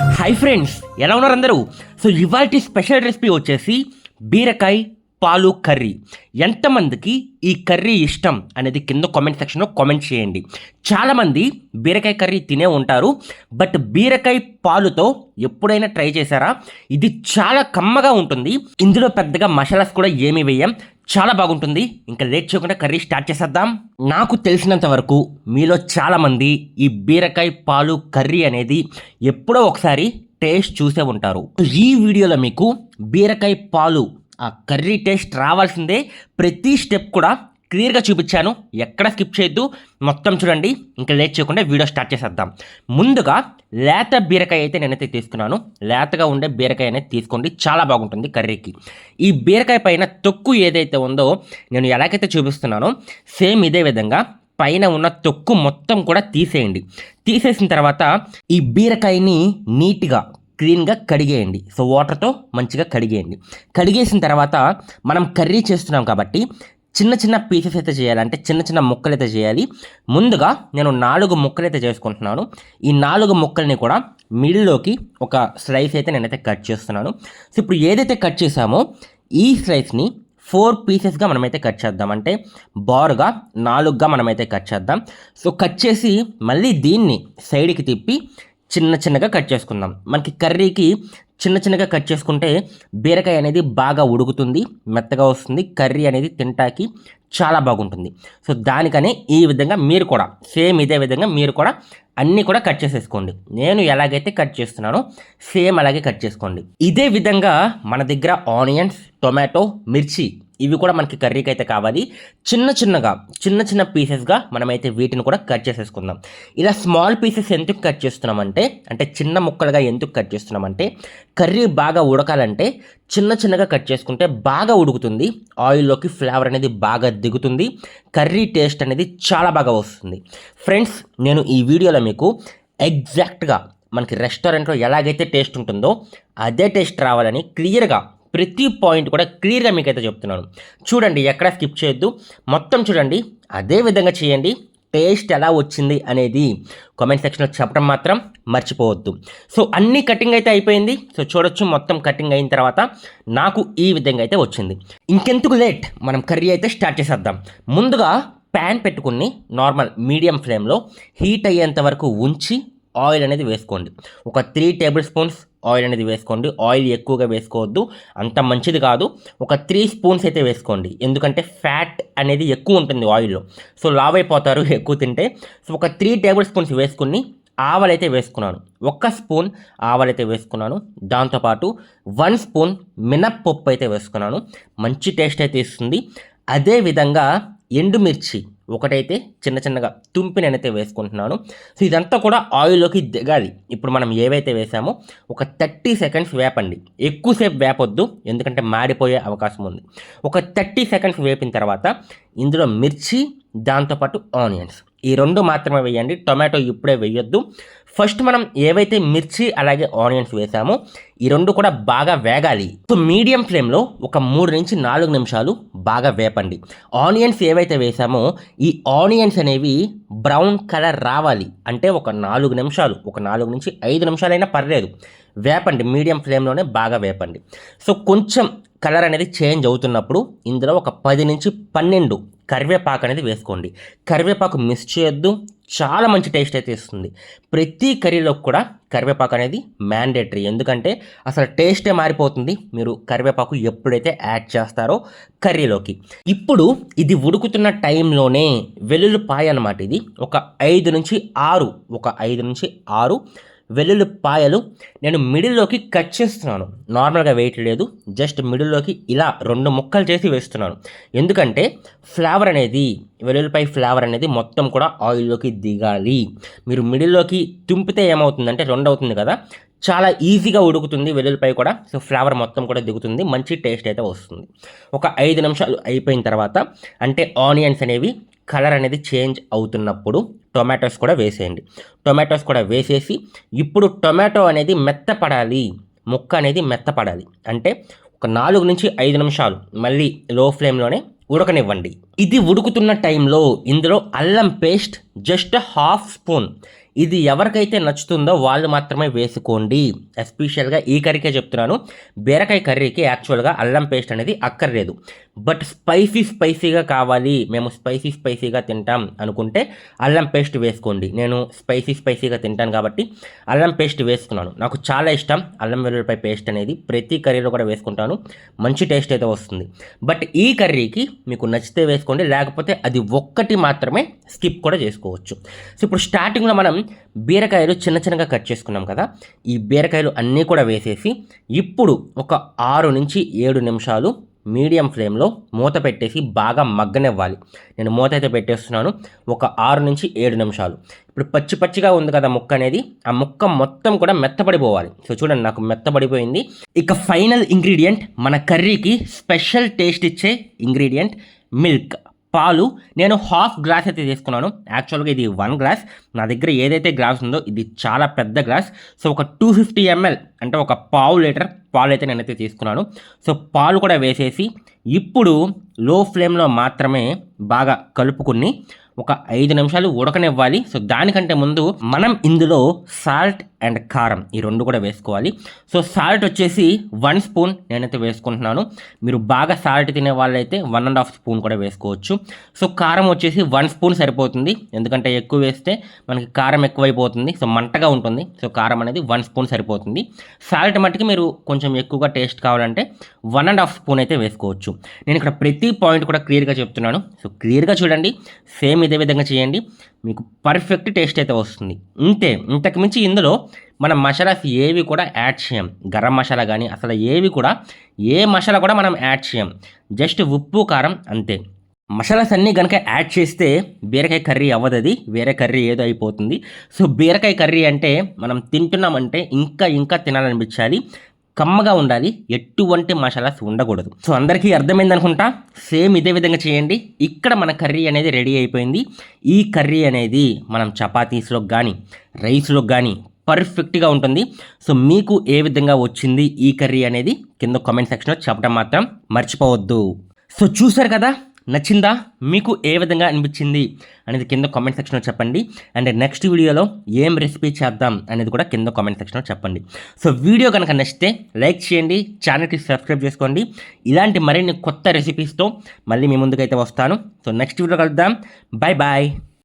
Hi friends ఎలా ఉన్నారు అందరూ? సో ఇవాళ స్పెషల్ రెసిపీ వచ్చేసి బీరకాయ పాలు కర్రీ. ఎంతమందికి ఈ కర్రీ ఇష్టం అనేది కింద కామెంట్ సెక్షన్లో కామెంట్ చేయండి. చాలామంది బీరకాయ కర్రీ తినే ఉంటారు బట్ బీరకాయ పాలుతో ఎప్పుడైనా ట్రై చేశారా? ఇది చాలా కమ్మగా ఉంటుంది. ఇందులో పెద్దగా మసాలాస్ కూడా ఏమీ వేయం. చాలా బాగుంటుంది. ఇంకా లేట్ చేయకుండా కర్రీ స్టార్ట్ చేసేద్దాం. నాకు తెలిసినంత వరకు మీలో చాలామంది ఈ బీరకాయ పాలు కర్రీ అనేది ఎప్పుడో ఒకసారి టేస్ట్ చూసే ఉంటారు. ఈ వీడియోలో మీకు బీరకాయ పాలు ఆ కర్రీ టేస్ట్ రావాల్సిందే ప్రతి స్టెప్ కూడా క్లియర్గా చూపించాను. ఎక్కడ స్కిప్ చేయొద్దు. మొత్తం చూడండి. ఇంకా లేట్ చేయకుండా వీడియో స్టార్ట్ చేసేద్దాం. ముందుగా లేత బీరకాయ అయితే నేనైతే తీసుకున్నాను. లేతగా ఉండే బీరకాయ అనేది తీసుకోండి. చాలా బాగుంటుంది కర్రీకి. ఈ బీరకాయ పైన తొక్కు ఏదైతే ఉందో నేను ఎలాగైతే చూపిస్తున్నానో సేమ్ ఇదే విధంగా పైన ఉన్న తొక్కు మొత్తం కూడా తీసేయండి. తీసేసిన తర్వాత ఈ బీరకాయని నీట్గా క్లీన్గా కడిగేయండి. సో వాటర్తో మంచిగా కడిగేయండి. కడిగేసిన తర్వాత మనం కర్రీ చేస్తున్నాం కాబట్టి చిన్న చిన్న పీసెస్ అయితే చేయాలి. అంటే చిన్న చిన్న ముక్కలు అయితే చేయాలి. ముందుగా నేను నాలుగు ముక్కలు అయితే చేసుకుంటున్నాను. ఈ నాలుగు ముక్కల్ని కూడా మిడిల్లోకి ఒక స్లైస్ అయితే నేనైతే కట్ చేస్తున్నాను. సో ఇప్పుడు ఏదైతే కట్ చేసామో ఈ స్లైస్ని ఫోర్ పీసెస్గా మనమైతే కట్ చేద్దాం. అంటే బారుగా నాలుగుగా మనమైతే కట్ చేద్దాం. సో కట్ చేసి మళ్ళీ దీన్ని సైడ్కి తిప్పి చిన్న చిన్నగా కట్ చేసుకుందాం. మనకి కర్రీకి చిన్న చిన్నగా కట్ చేసుకుంటే బీరకాయ అనేది బాగా ఉడుకుతుంది మెత్తగా వస్తుంది కర్రీ అనేది తింటాకి చాలా బాగుంటుంది. సో దానికనే ఈ విధంగా మీరు కూడా సేమ్ ఇదే విధంగా మీరు కూడా అన్నీ కూడా కట్ చేసేసుకోండి. నేను ఎలాగైతే కట్ చేస్తున్నానో సేమ్ అలాగే కట్ చేసుకోండి. ఇదే విధంగా మన దగ్గర ఆనియన్స్ టొమాటో మిర్చి ఇవి కూడా మనకి కర్రీకి అయితే కావాలి. చిన్న చిన్నగా చిన్న చిన్న పీసెస్గా మనమైతే వీటిని కూడా కట్ చేసేసుకుందాం. ఇలా స్మాల్ పీసెస్ ఎందుకు కట్ చేస్తున్నామంటే అంటే చిన్న ముక్కలుగా ఎందుకు కట్ చేస్తున్నామంటే కర్రీ బాగా ఉడకాలంటే చిన్న చిన్నగా కట్ చేసుకుంటే బాగా ఉడుకుతుంది. ఆయిల్లోకి ఫ్లేవర్ అనేది బాగా దిగుతుంది. కర్రీ టేస్ట్ అనేది చాలా బాగా వస్తుంది. ఫ్రెండ్స్ నేను ఈ వీడియోలో మీకు ఎగ్జాక్ట్గా మనకి రెస్టారెంట్లో ఎలాగైతే టేస్ట్ ఉంటుందో అదే టేస్ట్ రావాలని క్లియర్గా ప్రతి పాయింట్ కూడా క్లియర్గా మీకైతే చెప్తున్నాను. చూడండి ఎక్కడ స్కిప్ చేయొద్దు. మొత్తం చూడండి. అదే విధంగా చేయండి. టేస్ట్ ఎలా వచ్చింది అనేది కామెంట్ సెక్షన్లో చెప్పడం మాత్రం మర్చిపోవద్దు. సో అన్ని కటింగ్ అయితే అయిపోయింది. సో చూడొచ్చు మొత్తం కటింగ్ అయిన తర్వాత నాకు ఈ విధంగా అయితే వచ్చింది. ఇంకెందుకు లేట్? మనం కర్రీ అయితే స్టార్ట్ చేసేద్దాం. ముందుగా ప్యాన్ పెట్టుకుని నార్మల్ మీడియం ఫ్లేమ్లో హీట్ అయ్యేంత వరకు ఉంచి ఆయిల్ అనేది వేసుకోండి. ఒక త్రీ టేబుల్ స్పూన్స్ ఆయిల్ అనేది వేసుకోండి. ఆయిల్ ఎక్కువగా వేసుకోవద్దు. అంత మంచిది కాదు. ఒక త్రీ స్పూన్స్ అయితే వేసుకోండి. ఎందుకంటే ఫ్యాట్ అనేది ఎక్కువ ఉంటుంది ఆయిల్లో. సో లావ్ అయిపోతారు ఎక్కువ తింటే. సో ఒక త్రీ టేబుల్ స్పూన్స్ వేసుకుని ఆవలైతే వేసుకున్నాను. ఒక్క స్పూన్ ఆవలైతే వేసుకున్నాను. దాంతోపాటు వన్ స్పూన్ మినప్పప్పు అయితే వేసుకున్నాను. మంచి టేస్ట్ అయితే ఇస్తుంది. అదేవిధంగా ఎండుమిర్చి. ఒకటైతే చిన్న చిన్నగా తుంపి నేనైతే వేసుకుంటున్నాను. సో ఇదంతా కూడా ఆయిల్లోకి దిగాలి. ఇప్పుడు మనం ఏవైతే వేసామో ఒక థర్టీ సెకండ్స్ వేపండి. ఎక్కువసేపు వేపొద్దు ఎందుకంటే మాడిపోయే అవకాశం ఉంది. ఒక థర్టీ సెకండ్స్ వేపిన తర్వాత ఇందులో మిర్చి దాంతోపాటు ఆనియన్స్. ఈ రెండు మాత్రమే వేయండి. టొమాటో ఇప్పుడే వేయొద్దు. ఫస్ట్ మనం ఏవైతే మిర్చి అలాగే ఆనియన్స్ వేసామో ఈ రెండు కూడా బాగా వేగాలి. సో మీడియం ఫ్లేమ్లో ఒక మూడు నుంచి నాలుగు నిమిషాలు బాగా వేపండి. ఆనియన్స్ ఏవైతే వేసామో ఈ ఆనియన్స్ అనేవి బ్రౌన్ కలర్ రావాలి. అంటే ఒక నాలుగు నిమిషాలు ఒక నాలుగు నుంచి ఐదు నిమిషాలైనా పర్లేదు. వేపండి మీడియం ఫ్లేమ్లోనే బాగా వేపండి. సో కొంచెం కలర్ అనేది చేంజ్ అవుతున్నప్పుడు ఇందులో ఒక పది నుంచి పన్నెండు కరివేపాకు అనేది వేసుకోండి. కరివేపాకు మిస్ చేయొద్దు చాలా మంచి టేస్ట్ అయితే ఇస్తుంది. ప్రతి కర్రీలో కూడా కరివేపాకు అనేది మ్యాండేటరీ ఎందుకంటే అసలు టేస్టే మారిపోతుంది. మీరు కరివేపాకు ఎప్పుడైతే యాడ్ చేస్తారో కర్రీలోకి. ఇప్పుడు ఇది ఉడుకుతున్న టైంలోనే వెల్లుల్లిపాయ అనమాట ఇది. ఒక ఐదు నుంచి ఆరు ఒక ఐదు నుంచి ఆరు వెల్లుల్లిపాయలు నేను మిడిల్లోకి కట్ చేస్తున్నాను. నార్మల్గా వేయట్లేదు జస్ట్ మిడిల్లోకి ఇలా రెండు ముక్కలు చేసి వేస్తున్నాను. ఎందుకంటే ఫ్లేవర్ అనేది వెల్లుల్లిపాయ ఫ్లేవర్ అనేది మొత్తం కూడా ఆయిల్లోకి దిగాలి. మీరు మిడిల్లోకి తుంపితే ఏమవుతుందంటే రెండు అవుతుంది కదా. చాలా ఈజీగా ఉడుకుతుంది వెల్లుల్లిపాయ కూడా. సో ఫ్లేవర్ మొత్తం కూడా దిగుతుంది. మంచి టేస్ట్ అయితే వస్తుంది. ఒక ఐదు నిమిషాలు అయిపోయిన తర్వాత అంటే ఆనియన్స్ అనేవి కలర్ అనేది చేంజ్ అవుతున్నప్పుడు టొమాటోస్ కూడా వేసేయండి. టొమాటోస్ కూడా వేసేసి ఇప్పుడు టొమాటో అనేది మెత్తపడాలి. ముక్క అనేది మెత్తపడాలి. అంటే ఒక నాలుగు నుంచి ఐదు నిమిషాలు మళ్ళీ లో ఫ్లేమ్లోనే ఉడకనివ్వండి. ఇది ఉడుకుతున్న టైంలో ఇందులో అల్లం పేస్ట్ జస్ట్ హాఫ్ స్పూన్. ఇది ఎవరికైతే నచ్చుతుందో వాళ్ళు మాత్రమే వేసుకోండి. ఎస్పెషల్గా ఈ కర్రీకే చెప్తున్నాను. బీరకాయ కర్రీకి యాక్చువల్గా అల్లం పేస్ట్ అనేది అక్కర్లేదు. బట్ స్పైసీ స్పైసీగా కావాలి. మేము స్పైసీ స్పైసీగా తింటాం అనుకుంటే అల్లం పేస్ట్ వేసుకోండి. నేను స్పైసీ స్పైసీగా తింటాను కాబట్టి అల్లం పేస్ట్ వేసుకున్నాను. నాకు చాలా ఇష్టం అల్లం వెల్లుల్లిపాయ పేస్ట్ అనేది. ప్రతి కర్రీలో కూడా వేసుకుంటాను. మంచి టేస్ట్ అయితే వస్తుంది. బట్ ఈ కర్రీకి మీకు నచ్చితే వేసుకోండి. లేకపోతే అది ఒక్కటి మాత్రమే స్కిప్ కూడా చేసుకోవచ్చు. సో ఇప్పుడు స్టార్టింగ్లో మనం బీరకాయలు చిన్న చిన్నగా కట్ చేసుకున్నాం కదా ఈ బీరకాయలు అన్నీ కూడా వేసేసి ఇప్పుడు ఒక ఆరు నుంచి ఏడు నిమిషాలు మీడియం ఫ్లేమ్లో మూత పెట్టేసి బాగా మగ్గనివ్వాలి. నేను మూత అయితే పెట్టేస్తున్నాను ఒక ఆరు నుంచి ఏడు నిమిషాలు. ఇప్పుడు పచ్చి పచ్చిగా ఉంది కదా ముక్క అనేది ఆ ముక్క మొత్తం కూడా మెత్తబడిపోవాలి. సో చూడండి నాకు మెత్తబడిపోయింది. ఇక ఫైనల్ ఇంగ్రీడియంట్ మన కర్రీకి స్పెషల్ టేస్ట్ ఇచ్చే ఇంగ్రీడియంట్ మిల్క్. పాలు. నేను హాఫ్ గ్లాస్ అయితే తీసుకున్నాను. యాక్చువల్గా ఇది వన్ గ్లాస్. నా దగ్గర ఏదైతే గ్లాస్ ఉందో ఇది చాలా పెద్ద గ్లాస్. సో ఒక టూ ఫిఫ్టీ ఎంఎల్ అంటే ఒక పావు లీటర్ పాలు అయితే నేనైతే తీసుకున్నాను. సో పాలు కూడా వేసేసి ఇప్పుడు లో ఫ్లేమ్లో మాత్రమే బాగా కలుపుకుని ఒక ఐదు నిమిషాలు ఉడకనివ్వాలి. సో దానికంటే ముందు మనం ఇందులో సాల్ట్ అండ్ కారం ఈ రెండు కూడా వేసుకోవాలి. సో సాల్ట్ వచ్చేసి వన్ స్పూన్ నేనైతే వేసుకుంటున్నాను. మీరు బాగా సాల్ట్ తినే వాళ్ళైతే వన్ అండ్ హాఫ్ స్పూన్ కూడా వేసుకోవచ్చు. సో కారం వచ్చేసి వన్ స్పూన్ సరిపోతుంది. ఎందుకంటే ఎక్కువ వేస్తే మనకి కారం ఎక్కువైపోతుంది. సో మంటగా ఉంటుంది. సో కారం అనేది వన్ స్పూన్ సరిపోతుంది. సాల్ట్ మట్టుకి మీరు కొంచెం ఎక్కువగా టేస్ట్ కావాలంటే వన్ అండ్ హాఫ్ స్పూన్ అయితే వేసుకోవచ్చు. నేను ఇక్కడ ప్రతి పాయింట్ కూడా క్లియర్గా చెప్తున్నాను. సో క్లియర్గా చూడండి. సేమ్ ఇదే విధంగా చేయండి. మీకు పర్ఫెక్ట్ టేస్ట్ అయితే వస్తుంది. ఇంతే. ఇంతకు మించి ఇందులో మనం మసాలాస్ ఏవి కూడా యాడ్ చేయం. గరం మసాలా కానీ అసలు ఏవి కూడా ఏ మసాలా కూడా మనం యాడ్ చేయం. జస్ట్ ఉప్పు కారం అంతే. మసాలాస్ అన్నీ కనుక యాడ్ చేస్తే బీరకాయ కర్రీ అవ్వదు అది. వేరే కర్రీ ఏదో అయిపోతుంది. సో బీరకాయ కర్రీ అంటే మనం తింటున్నామంటే ఇంకా ఇంకా తినాలనిపించాలి. కమ్మగా ఉండాలి ఎటువంటి మసాలాస్ ఉండకూడదు. సో అందరికీ అర్థమైంది అనుకుంటా సేమ్ ఇదే విధంగా చేయండి. ఇక్కడ మన కర్రీ అనేది రెడీ అయిపోయింది. ఈ కర్రీ అనేది మనం చపాతీస్లో కానీ రైస్లో కానీ పర్ఫెక్ట్గా ఉంటుంది. సో మీకు ఏ విధంగా వచ్చింది ఈ కర్రీ అనేది కింద కామెంట్ సెక్షన్లో చెప్పడం మాత్రం మర్చిపోవద్దు. సో చూసారు కదా? నచ్చిందా? మీకు ఏ విధంగా అనిపించింది? అనేది కింద కామెంట్ సెక్షన్లో చెప్పండి. అండ్ నెక్స్ట్ వీడియోలో ఏం రెసిపీ చేద్దాం అనేది కూడా కింద కామెంట్ సెక్షన్లో చెప్పండి. సో వీడియో కనుక నచ్చితే లైక్ చేయండి ఛానల్కి సబ్స్క్రైబ్ చేసుకోండి. ఇలాంటి మరిన్ని కొత్త రెసిపీస్తో మళ్ళీ మీ ముందుకైతే వస్తాను. సో నెక్స్ట్ వీడియో కలుద్దాం. Bye bye